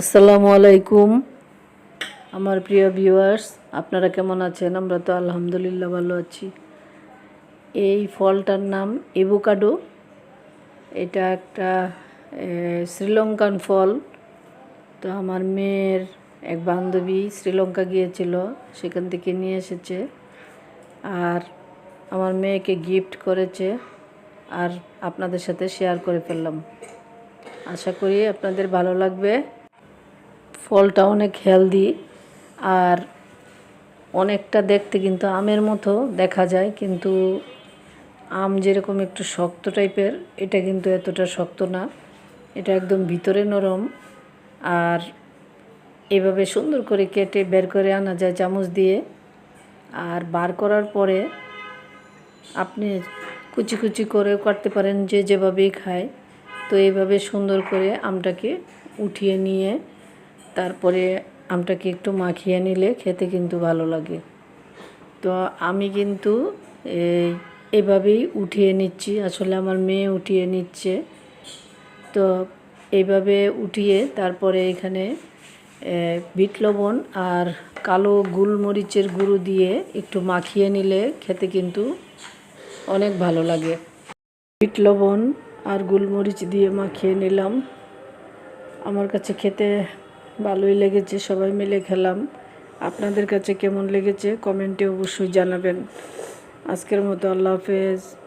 আসসালামু আলাইকুম। আমার প্রিয় ভিউয়ার্স, আপনারা কেমন আছেন? আমরা তো আলহামদুলিল্লাহ ভালো আছি। এই ফলটার নাম এভোকাডো। এটা একটা শ্রীলঙ্কান ফল। তো আমার মেয়ের এক বান্ধবী শ্রীলঙ্কা গিয়েছিল, সেখান থেকে নিয়ে এসেছে। আর আমার মেয়েকে গিফট করেছে। আর আপনাদের সাথে শেয়ার করে ফেললাম। আশা করি আপনাদের ভালো লাগবে। ফলটা অনেক হেলদি আর অনেকটা দেখতে কিন্তু আমের মতো দেখা যায়, কিন্তু আম যেরকম একটু শক্ত টাইপের, এটা কিন্তু এতটা শক্ত না। এটা একদম ভিতরে নরম আর এভাবে সুন্দর করে কেটে বের করে আনা যায় চামচ দিয়ে। আর বার করার পরে আপনি কুচি কুচি করেও কাটতে পারেন যে যেভাবেই খায়। তো এইভাবে সুন্দর করে আমটাকে উঠিয়ে নিয়ে তারপরে আমটাকে একটু মাখিয়ে নিলে খেতে কিন্তু ভালো লাগে। তো আমি কিন্তু এভাবেই উঠিয়ে নিচ্ছি, আসলে আমার মেয়ে উঠিয়ে নিচ্ছে। তো এইভাবে উঠিয়ে তারপরে এখানে বিট লবণ আর কালো গোলমরিচের গুঁড়ো দিয়ে একটু মাখিয়ে নিলে খেতে কিন্তু অনেক ভালো লাগে। বিট লবণ আর গোলমরিচ দিয়ে মাখিয়ে নিলাম। আমার কাছে খেতে ভালোই লেগেছে, সবাই মিলে খেলাম। আপনাদের কাছে কেমন লেগেছে? কমেন্টে অবশ্যই জানাবেন। আজকের মতো আল্লাহ হাফেজ।